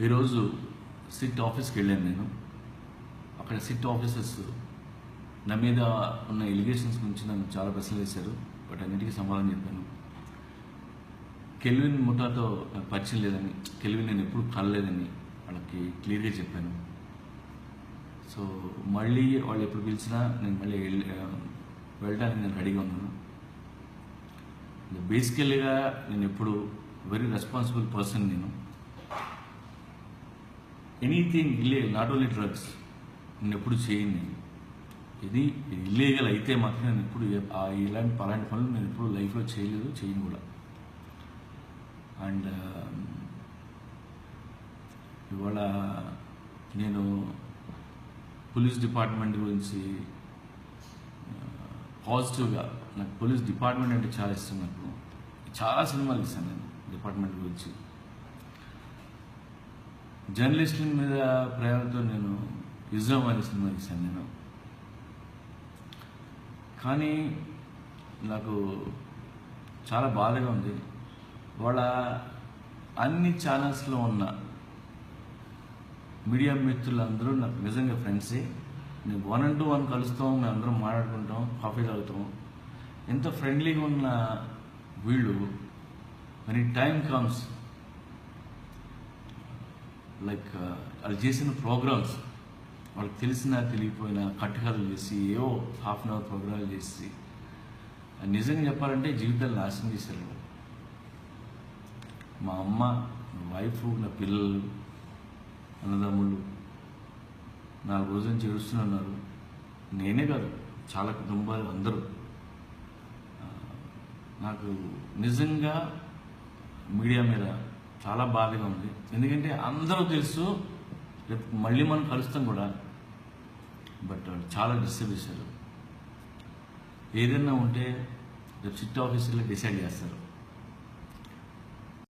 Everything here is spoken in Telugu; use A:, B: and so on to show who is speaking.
A: ఈరోజు సిట్ ఆఫీస్కి వెళ్ళాను నేను. అక్కడ సిట్ ఆఫీసర్స్ నా మీద ఉన్న ఎలిగేషన్స్ గురించి నన్ను చాలా ప్రశ్నలు వేశారు. బట్ అన్నిటికీ సమాధానం చెప్పాను. కెల్విన్ ముఠాతో నాకు పరిచయం లేదని కెల్విన్ నేను ఎప్పుడు కలలేదని వాళ్ళకి క్లియర్గా చెప్పాను. సో మళ్ళీ వాళ్ళు ఎప్పుడు పిలిచినా నేను మళ్ళీ వెళ్ళి- వెళ్ళడానికి నేను రెడీగా ఉన్నాను. బేసికల్గా నేను ఎప్పుడు వెరీ రెస్పాన్సిబుల్ పర్సన్ నేను. Anything illegal not only drugs నేను ఎప్పుడు చేయను నేను. ఇది ఇల్లీగల్ అయితే మాత్రం నేను ఎప్పుడు ఆ ఇలాంటి పలాంటి పనులు నేను ఎప్పుడు లైఫ్లో చేయలేదు చేయను కూడా. అండ్ um, ఇవాళ నేను పోలీస్ డిపార్ట్మెంట్ గురించి uh, పాజిటివ్గా నాకు పోలీస్ డిపార్ట్మెంట్ అంటే చాలా ఇష్టం నాకు. చాలా సినిమాలు ఇస్తాను నేను డిపార్ట్మెంట్ గురించి. జర్నలిస్టుల మీద ప్రేమతో నేను ఇజ్రామ్ అనే సినిమా ఇస్తాను నేను. కానీ నాకు చాలా బాధగా ఉంది. వాళ్ళ అన్ని ఛానల్స్లో ఉన్న మీడియా మిత్రులందరూ నాకు నిజంగా ఫ్రెండ్సే. మేము వన్ అండ్ టూ వన్ కలుస్తాం మేము అందరం మాట్లాడుకుంటాం కాఫీ తాగుతాం. ఎంత ఫ్రెండ్లీగా ఉన్న వీళ్ళు మరి టైం కమ్స్ లైక్ వాళ్ళు చేసిన ప్రోగ్రామ్స్ వాళ్ళకి తెలిసినా తెలియపోయినా కట్టుకథలు చేసి ఏవో హాఫ్ అన్ అవర్ ప్రోగ్రాంలు చేసి నిజంగా చెప్పాలంటే జీవితాలు నాశనం చేశారు. మా అమ్మ నా వైఫ్ నా పిల్లలు అన్నదమ్ములు నాలుగు రోజుల నుంచి ఏడుస్తున్నారు నేనే కాదు చాలా కుటుంబాలు అందరూ. నాకు నిజంగా మీడియా మీద చాలా బాధగా ఉంది. ఎందుకంటే అందరూ తెలుసు రేపు మళ్ళీ మనం కలుస్తాం కూడా. బట్ చాలా డిస్టర్బ్ చేశారు. ఏదైనా ఉంటే రేపు సిట్ ఆఫీసులో డిసైడ్ చేస్తారు.